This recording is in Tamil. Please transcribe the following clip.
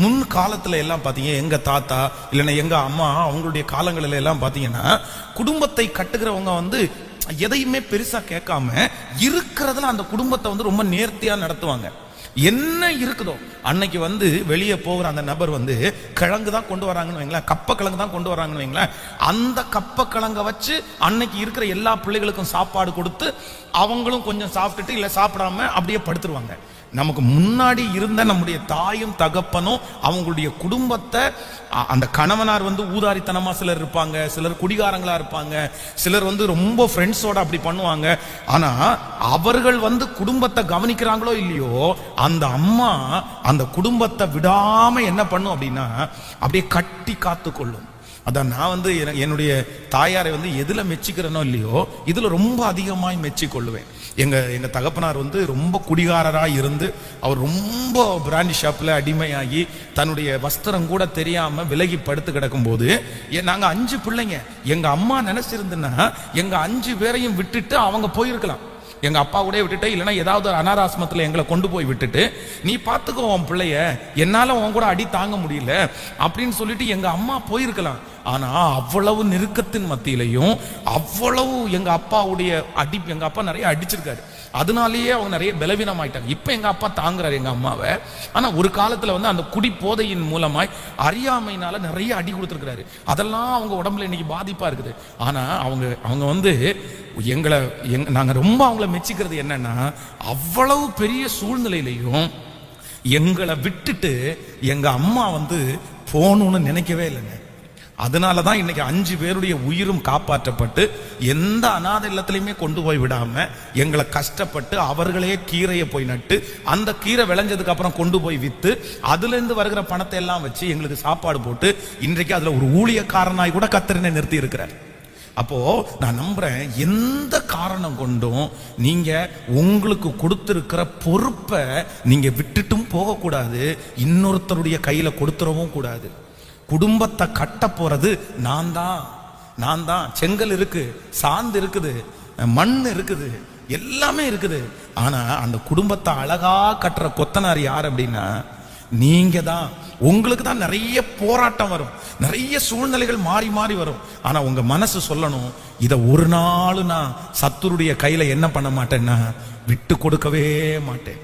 முன் காலத்தில் எல்லாம் பார்த்தீங்க எங்கள் தாத்தா இல்லைன்னா எங்கள் அம்மா அவங்களுடைய காலங்களில எல்லாம் பார்த்தீங்கன்னா குடும்பத்தை கட்டுகிறவங்க வந்து எதையுமே பெருசாக கேட்காம இருக்கிறதுல அந்த குடும்பத்தை வந்து ரொம்ப நேர்த்தியாக நடத்துவாங்க. என்ன இருக்குதோ அன்னைக்கு வந்து வெளியே போகிற அந்த நபர் வந்து கிழங்கு தான் கொண்டு வராங்கன்னு வைங்களேன் கப்ப கிழங்கு தான் கொண்டு வராங்கன்னு வைங்களேன் அந்த கப்ப கிழங்கை வச்சு அன்னைக்கு இருக்கிற எல்லா பிள்ளைகளுக்கும் சாப்பாடு கொடுத்து அவங்களும் கொஞ்சம் சாப்பிட்டுட்டு இல்லை சாப்பிடாம அப்படியே படுத்துருவாங்க. நமக்கு முன்னாடி இருந்த நம்முடைய தாயும் தகப்பனும் அவங்களுடைய குடும்பத்தை அந்த கணவனார் வந்து ஊதாரித்தனமா சிலர் இருப்பாங்க சிலர் குடிகாரங்களா இருப்பாங்க சிலர் வந்து ரொம்ப ஃப்ரெண்ட்ஸோட அப்படி பண்ணுவாங்க. ஆனா அவர்கள் வந்து குடும்பத்தை கவனிக்கிறாங்களோ இல்லையோ அந்த அம்மா அந்த குடும்பத்தை விடாம என்ன பண்ணும் அப்படின்னா அப்படியே கட்டி காத்து கொள்ளும் அதான் நான் வந்து என்னுடைய தாயாரை வந்து எதில் மெச்சிக்கிறேனோ இல்லையோ இதில் ரொம்ப அதிகமாய் மெச்சிக்கொள்ளுவேன். எங்கள் எங்கள் தகப்பனார் வந்து ரொம்ப குடிகாரராக இருந்து அவர் ரொம்ப பிராண்டி ஷாப்பில் அடிமையாகி தன்னுடைய வஸ்திரம் கூட தெரியாமல் விலகி படுத்து கிடக்கும்போது நாங்கள் அஞ்சு பிள்ளைங்க எங்கள் அம்மா நினச்சிருந்துன்னா எங்கள் அஞ்சு பேரையும் விட்டுட்டு அவங்க போயிருக்கலாம். எங்க அப்பா கூட விட்டுட்டு இல்லைன்னா ஏதாவது ஒரு அனாராசிரமத்தில் எங்களை கொண்டு போய் விட்டுட்டு நீ பார்த்துக்கோ உன் பிள்ளைய என்னால உன் கூட அடி தாங்க முடியல அப்படின்னு சொல்லிட்டு எங்க அம்மா போயிருக்கலாம். ஆனா அவ்வளவு நெருக்கத்தின் மத்தியிலையும் அவ்வளவு எங்க அப்பாவுடைய அடி எங்க அப்பா நிறைய அடிச்சிருக்காரு. அதனாலேயே அவங்க நிறைய பலவீனம் ஆயிட்டாங்க இப்ப எங்க அப்பா தாங்குறாரு எங்க அம்மாவை. ஆனா ஒரு காலத்துல வந்து அந்த குடி போதையின் மூலமாய் அறியாமையினால நிறைய அடி கொடுத்துருக்காரு அதெல்லாம் அவங்க உடம்புல இன்னைக்கு பாதிப்பா இருக்குது. ஆனா அவங்க அவங்க வந்து எங்களை எங் நாங்கள் ரொம்ப அவங்கள மெச்சிக்கிறது என்னன்னா அவ்வளவு பெரிய சூழ்நிலையிலையும் எங்களை விட்டுட்டு எங்கள் அம்மா வந்து போகணும்னு நினைக்கவே இல்லைங்க. அதனால தான் இன்னைக்கு அஞ்சு பேருடைய உயிரும் காப்பாற்றப்பட்டு எந்த அநாத இல்லத்துலையுமே கொண்டு போய் விடாம எங்களை கஷ்டப்பட்டு அவர்களே கீரையை போய் நட்டு அந்த கீரை விளைஞ்சதுக்கு அப்புறம் கொண்டு போய் வித்து அதுலேருந்து வருகிற பணத்தை எல்லாம் வச்சு எங்களுக்கு சாப்பாடு போட்டு இன்றைக்கு அதில் ஒரு ஊழியக்காரனாய் கூட கத்திரனை நிறுத்தி இருக்கிறார் அப்போ நான் நம்புறேன் எந்த காரணம் கொண்டும் நீங்க உங்களுக்கு கொடுத்திருக்கிற பொறுப்பை நீங்க விட்டுட்டும் போகக்கூடாது இன்னொருத்தருடைய கையில கொடுத்துடவும் கூடாது. குடும்பத்தை கட்ட போறது நான் தான். நான் தான். செங்கல் இருக்கு சாந்து இருக்குது மண் இருக்குது எல்லாமே இருக்குது. ஆனா அந்த குடும்பத்தை அழகா கட்டுற கொத்தனார் யார் அப்படின்னா நீங்க தான் உங்களுக்கு தான் நிறைய போராட்டம் வரும். நிறைய சூழ்நிலைகள் மாறி மாறி வரும். ஆனா உங்க மனசு சொல்லணும் இதை ஒரு நாள் நான் சத்துருடைய கையில என்ன பண்ண மாட்டேன்னா விட்டு கொடுக்கவே மாட்டேன்.